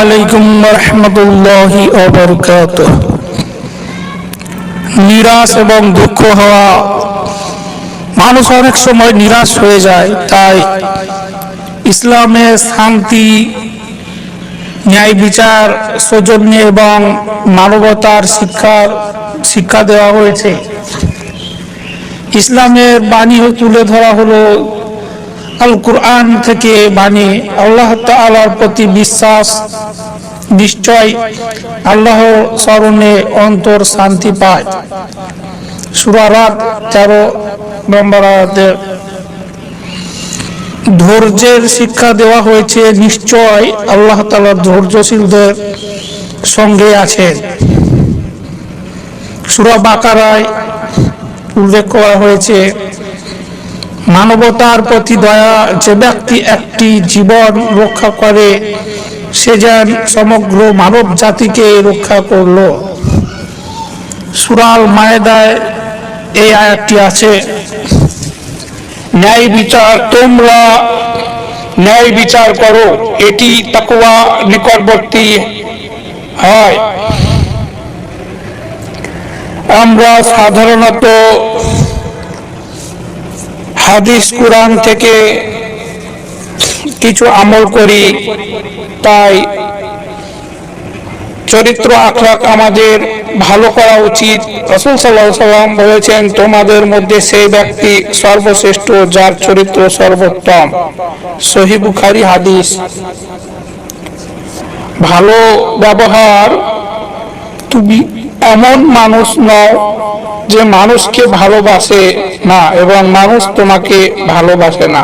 আলাইকুম রহমতুল্লাহি নিরাশ এবং দুঃখ হওয়া মানুষ অনেক সময় নিরাশ হয়ে যায়, তাই ইসলামে শান্তি, ন্যায় বিচার, সৌজন্য এবং মানবতার শিক্ষার শিক্ষা দেওয়া হয়েছে। ইসলামের বাণী তুলে ধরা হলো আল কুরআন থেকে বাণী আল্লাহ তাআলার প্রতি বিশ্বাস, নিশ্চয় আল্লাহ স্মরণে অন্তর শান্তি পায়। সুরারাত তেরো নম্বর ধৈর্যের শিক্ষা দেওয়া হয়েছে, নিশ্চয় আল্লাহ তাআলা ধৈর্যশীলদের সঙ্গে আছেন। সুরা বাকারায় উল্লেখ করা হয়েছে মানবতার প্রতি দয়া যে ব্যক্তি একটি জীবন রক্ষা করে, সে যেন সমগ্র মানব জাতিকে রক্ষা করল। সুরাল মায়েদায় এই আয়াতটি আছে, ন্যায় বিচার তোমরা ন্যায় বিচার করো, এটি তাকুয়া নিকটবর্তী হয়। আমরা সাধারণত হাদিস কোরআন থেকে কিছু আমল করি, তাই চরিত্র, আখলাক আমাদের ভালো করা উচিত। রসুল সাল্লাহ সাল্লাম বলেছেন, তোমাদের মধ্যে সেই ব্যক্তি সর্বশ্রেষ্ঠ, যার চরিত্র সর্বোত্তম। সহি বুখারি হাদিস। ভালো ব্যবহার তুমি এমন মানুষ নও যে মানুষকে ভালোবাসে না এবং মানুষ তোমাকে ভালোবাসে না।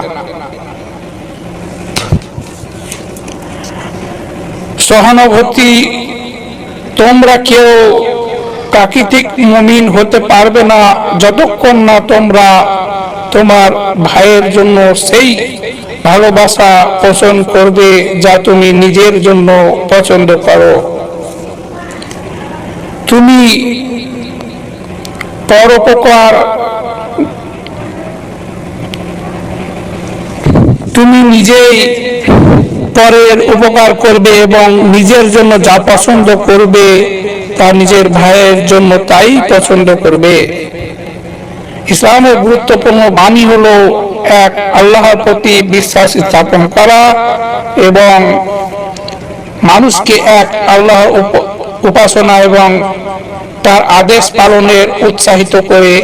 সহানুভূতি তোমরা কেউ প্রাকৃতিক মমিন হতে পারবে না যতক্ষণ না তোমরা তোমার ভাইয়ের জন্য সেই ভালোবাসা পোষণ করবে যা তুমি নিজের জন্য পছন্দ করো। তুমি পরোপকার, তুমি নিজেই পরের উপকার করবে এবং নিজের জন্য যা পছন্দ করবে তা নিজের ভাইয়ের জন্য তাই পছন্দ করবে। ইসলামের গুরুত্বপূর্ণ বাণী হলো এক, আল্লাহর প্রতি বিশ্বাস স্থাপন করা এবং মানুষকে এক, আল্লাহর এবং তার আদেশ পালনের উৎসাহিত করে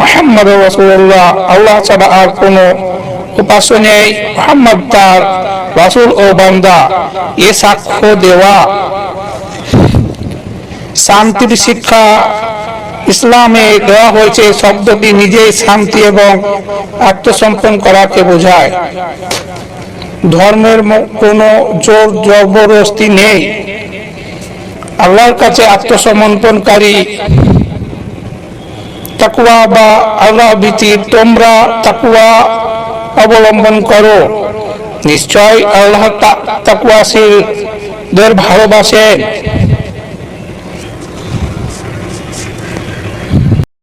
মোহাম্মদ রসুল্লাহ আল্লাহ ছাড়া আর কোনো উপাস্য নেই। মোহাম্মদ তার রাসুল ও বান্দা। এ সাক্ষ্য দেওয়া শান্তির শিক্ষা ইসলামে দেওয়া হয়েছে। শব্দটি নিজেই শান্তি এবং আত্মসম্পন্ন করাকে বোঝায়। ধর্মের কোনো জোর জবরদস্তি নেই। আল্লাহর কাছে আত্মসমর্পণকারী তাকুয়া বা আল্লাহ ভীতি, তোমরা তাকুয়া অবলম্বন করো। নিশ্চয় আল্লাহ তাকুয়াশীলদের ভালোবাসেন।